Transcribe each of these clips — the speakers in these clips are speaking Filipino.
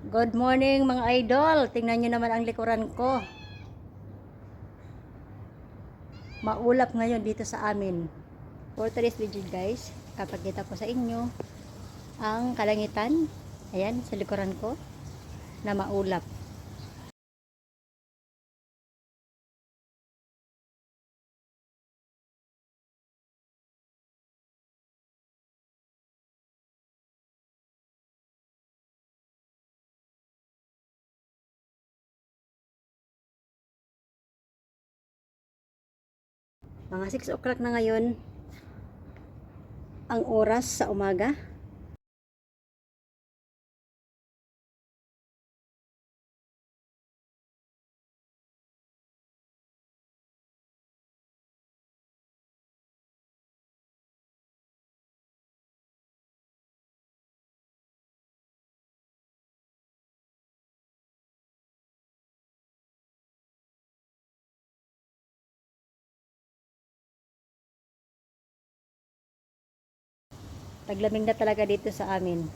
Good morning mga idol. Tingnan nyo naman ang likuran ko. Maulap ngayon dito sa amin. For today's video guys, kapagkita ko sa inyo ang kalangitan. Ayan, sa likuran ko na maulap. Mga 6 o'clock na ngayon ang oras sa umaga. Taglamig na talaga dito sa amin.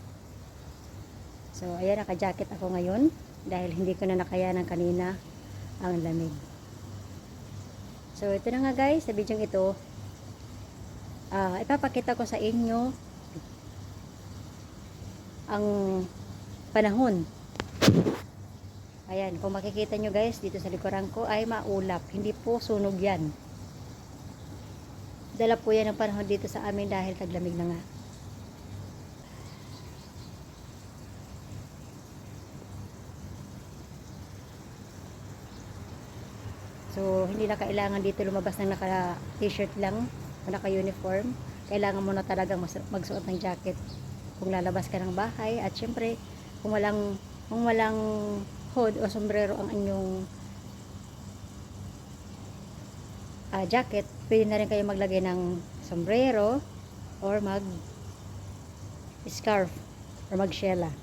So, ayan, naka-jacket ako ngayon dahil hindi ko na nakayanan kanina ang lamig. So, ito na nga guys, sa video ito, ah ipapakita ko sa inyo ang panahon. Ayan, kung makikita nyo guys, dito sa likuran ko ay maulap. Hindi po sunog yan. Dala po yan ang panahon dito sa amin dahil taglamig na nga. So, hindi na kailangan dito lumabas ng naka-t-shirt lang o naka-uniform. Kailangan mo na talagang mas- magsuot ng jacket kung lalabas ka ng bahay. At syempre, kung walang, kung walang hood o sombrero ang inyong ah, jacket, pwede na rin kayo maglagay ng sombrero or mag scarf or mag-shella.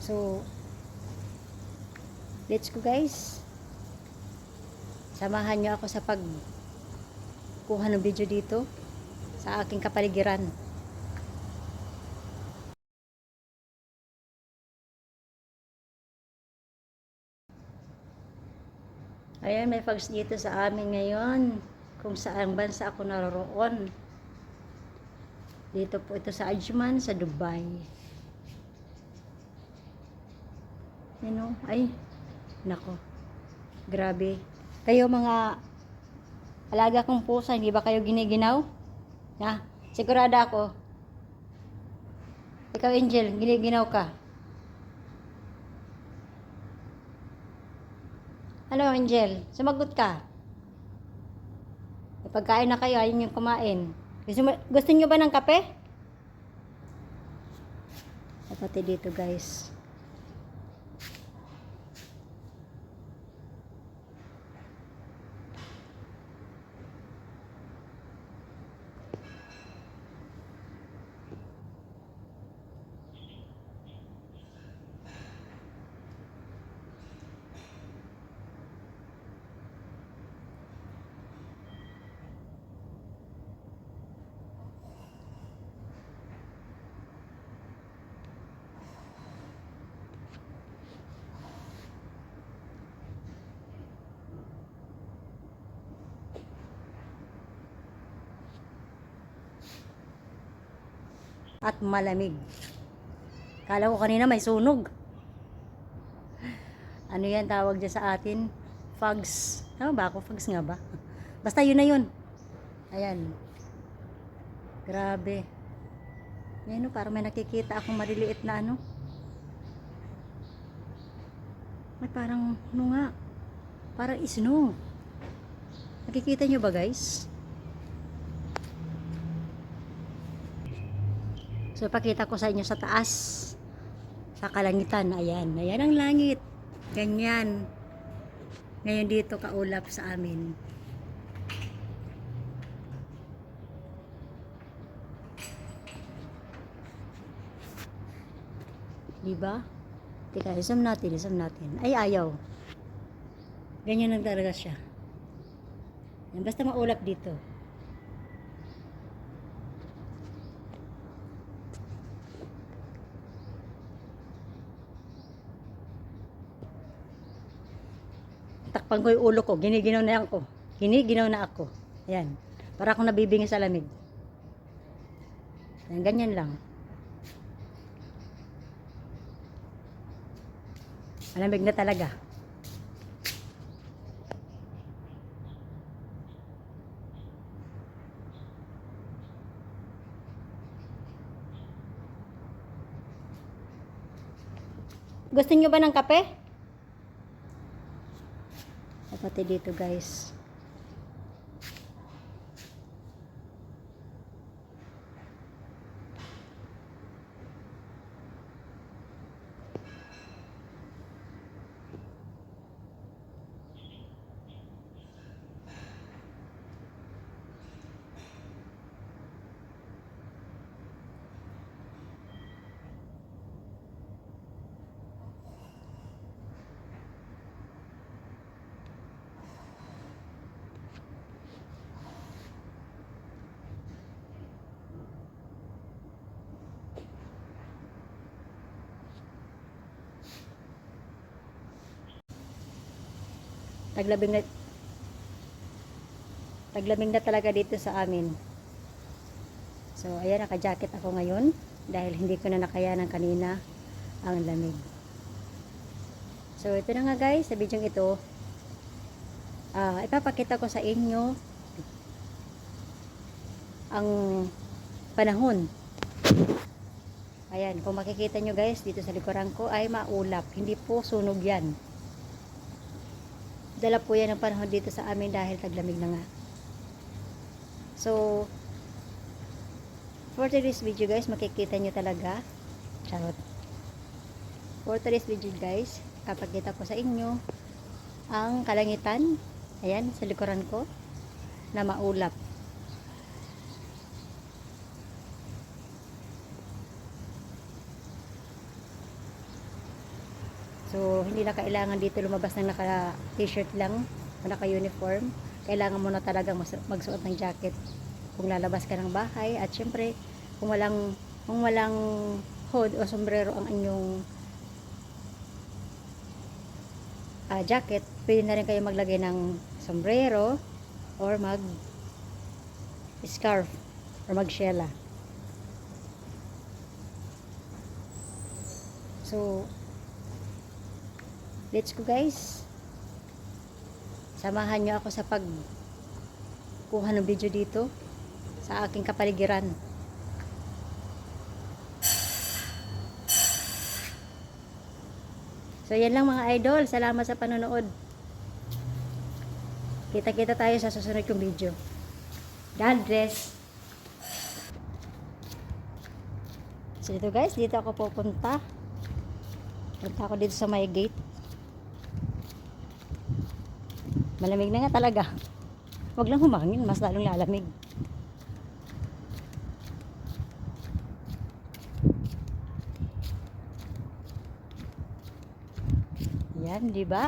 So, Let's go guys. Samahan nyo ako sa pag kuha ng video dito sa aking kapaligiran. Ayan, may fogs dito sa amin ngayon. Kung saan bansa ako naroroon. Dito po ito sa Ajman, sa Dubai. You know, ay, Nako. Grabe. Kayo mga alaga kong pusa, hindi ba kayo giniginaw? Ha? Sigurada ako. Ikaw, Angel, giniginaw ka. Ano, Angel? Sumagot ka. May pagkain na kayo, ayun yung kumain. Gusto, gusto nyo ba ng kape? Ay, Pati dito, guys. At malamig. Kala ko kanina may sunog. Ano yan tawag dyan sa atin? Fogs. Tama ba ako? Fogs nga ba? Basta yun na yun. Ayan. Grabe. O, parang may nakikita akong maliliit na ano. May parang, ano nga, parang snow. Nakikita nyo ba guys? So, pakita ko sa inyo sa taas. Sa kalangitan. Ayan. Ayan ang langit. Ganyan. Ngayon dito kaulap sa amin. Diba? Teka, isam natin, isam natin. Ay, ayaw. Ganyan lang talaga siya. Basta maulap dito. Takpan ko yung ulo ko, giniginaw na ako. Giniginaw na ako. Ayan. Para akong nabibingi sa lamig. Ayan, ganyan lang. Malamig na talaga. Gusto nyo ba ng kape? Dito guys. Taglamig na Taglamig na talaga dito sa amin. So, ayan, naka-jacket ako ngayon dahil hindi ko na nakayanan kanina ang lamig. So, ito na nga guys, sa video ito, ah ipapakita ko sa inyo ang panahon. Ayan, kung makikita nyo guys, dito sa likuran ko ay maulap. Hindi po sunog yan. Dala po yan ang panahon dito sa amin dahil taglamig na nga. So, for today's video guys, makikita nyo talaga. Charot. For today's video guys, kapagkita ko sa inyo ang kalangitan. Ayan, sa likuran ko na maulap. So, hindi na kailangan dito lumabas ng naka t-shirt lang o naka uniform. Kailangan mo na talagang mas- magsuot ng jacket kung lalabas ka ng bahay at syempre kung walang kung walang hood o sombrero ang inyong ah, jacket, pwede na rin kayo maglagay ng sombrero or mag scarf or mag shela. So, Let's go guys. Samahan nyo ako sa pag kuha ng video dito sa aking kapaligiran. So yan lang mga idol. Salamat sa panonood. Kita-kita tayo sa susunod kong video. God bless. So dito guys, dito ako pupunta. Punta ako dito sa may gate. Malamig na nga talaga. Huwag lang humangin, mas lalong lalamig. Yan, di ba?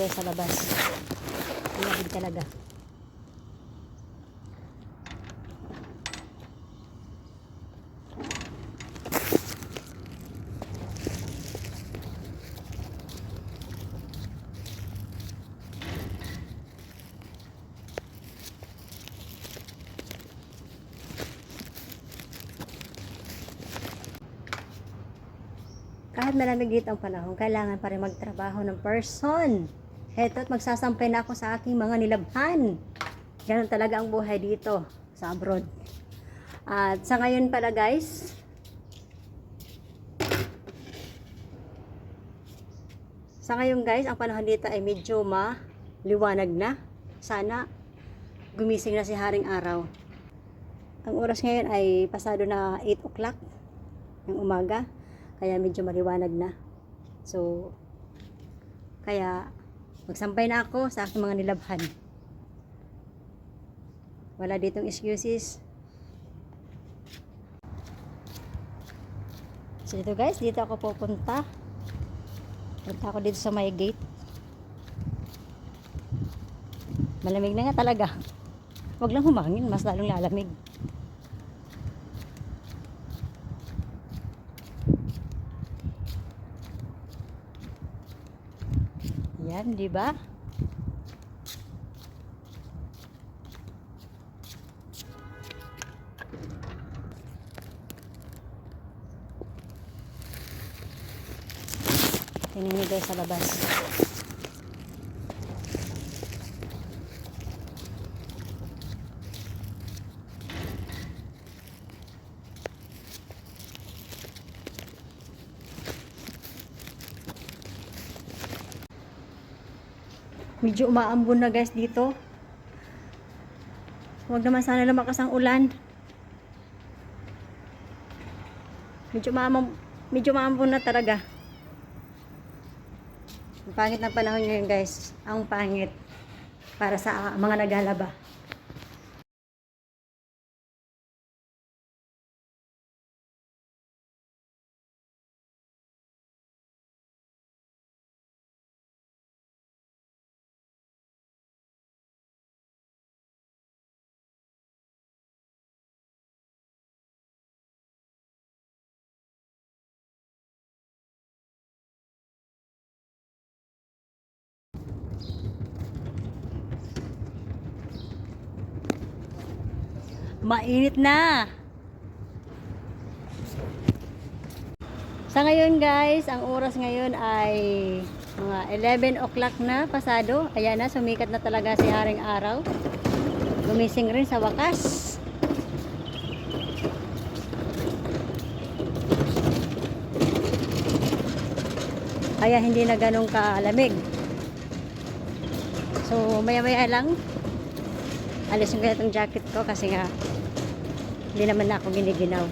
Guys sa labas. Ang lamig talaga. Kahit malamig dito ang panahon, kailangan pa rin magtrabaho ng person. Heto at magsasampay na ako sa aking mga nilabhan. Ganun talaga ang buhay dito sa abroad. At sa ngayon pala guys, sa ngayon guys, ang panahon dito ay medyo maliwanag na. Sana gumising na si Haring Araw. Ang oras ngayon ay pasado na 8 o'clock ng umaga. Kaya medyo maliwanag na. So, kaya magsampay na ako sa aking mga nilabhan. Wala ditong excuses. So dito guys, dito ako pupunta. Punta ako dito sa may gate. Malamig na nga talaga. Huwag lang humangin, mas lalong lalamig. Yan, di ba? Tingnan niyo guys sa labas. Medyo umaambon na guys dito. Huwag naman sana lumakas ang ulan. Medyo maambon, medyo maambon na talaga. Ang pangit ng panahon ngayon guys. Ang pangit para sa mga naglalaba. Mainit na. Sa ngayon guys, ang oras ngayon ay mga 11 o'clock na pasado. Ayan na, sumikat na talaga si Haring Araw. Gumising rin sa wakas. Kaya hindi na ganun kalamig. So, maya-maya lang, alisin ko na itong jacket ko kasi nga hindi naman na ako giniginaw.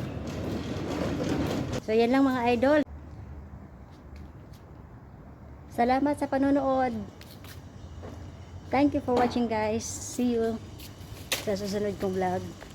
So yan lang mga idol. Salamat sa panonood. Thank you for watching guys. See you sa susunod kong vlog.